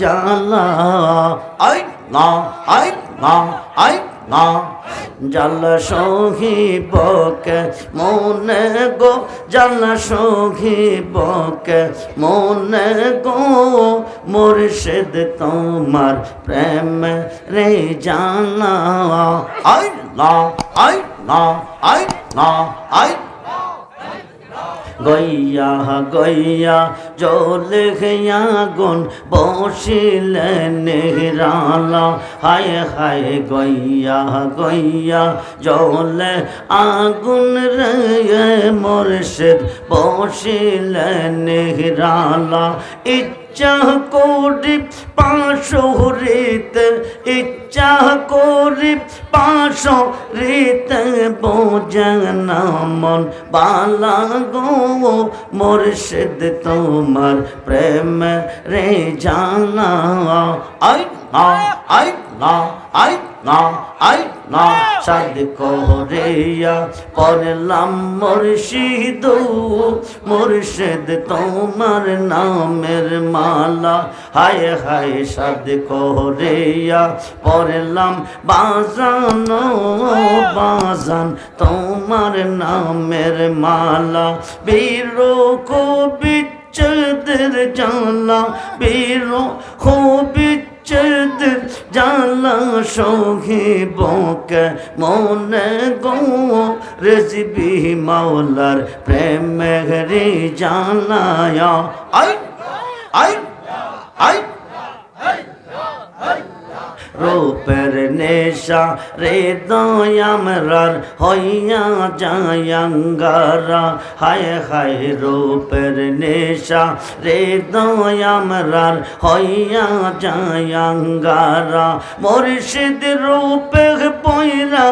জালা আই না আই না আই না। জাল সহিবকে মনে গো, জাল সহিবকে মনে গো। মুর্শিদ তোমার প্রেম রে জানা, আই না আই না আই না, আই গইয়া গইয়া জলে গইয়া গুন বসিলেন নেহরালা হায় হায় গইয়া গইয়া জলে আগুন রে মোরশেদ বসিলেন নেহরালা ইচ্ছা করি পাশরিতে ইচ্ছা করি পাশরিতে বোঝান মন বালা গো মুর্শিদ তোমার প্রেম রে জানা। আই আই না আই না আই না, সাদ করিয়া পড়লাম মুর্শিদ। মুর্শিদ তোমার নামের মালা। হায় হায়, সাদ করিয়া পড়লাম বাজান। জান তোমার নামের মালা, বীর কবিচ্ছেদের জালা বীর জানলা জালা সহিবকে মনে গো রেজিবি মাওলার প্রেমের জালায়া আই আই আই নেশা রে দয়ামরার হইয়া যায়াঙ্গারা হায় হায় রূপের নেশা রে দয়ামরার হইয়া যায়াঙ্গারা মুর্শিদ রূপে পয়রা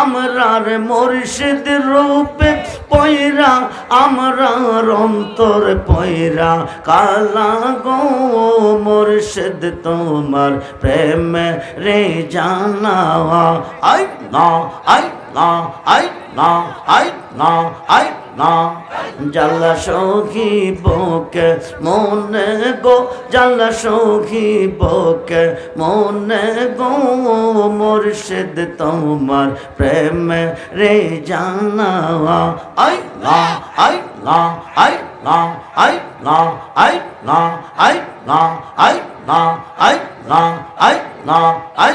আমরার, মুর্শিদ রূপে পয়রা আমরার অন্তর পয়রা। কালা গো মুর্শিদ, তোমার প্রেম রে জানা আই না আই না আই না আই না আই না জাল্লা সখী বকে মনে গো জাল্লা সখী বকে মনে গো মুর্শিদ তোমার প্রেম রে জানা আই না আই না আই না আই না আই না আই না আই না আই না আই না আই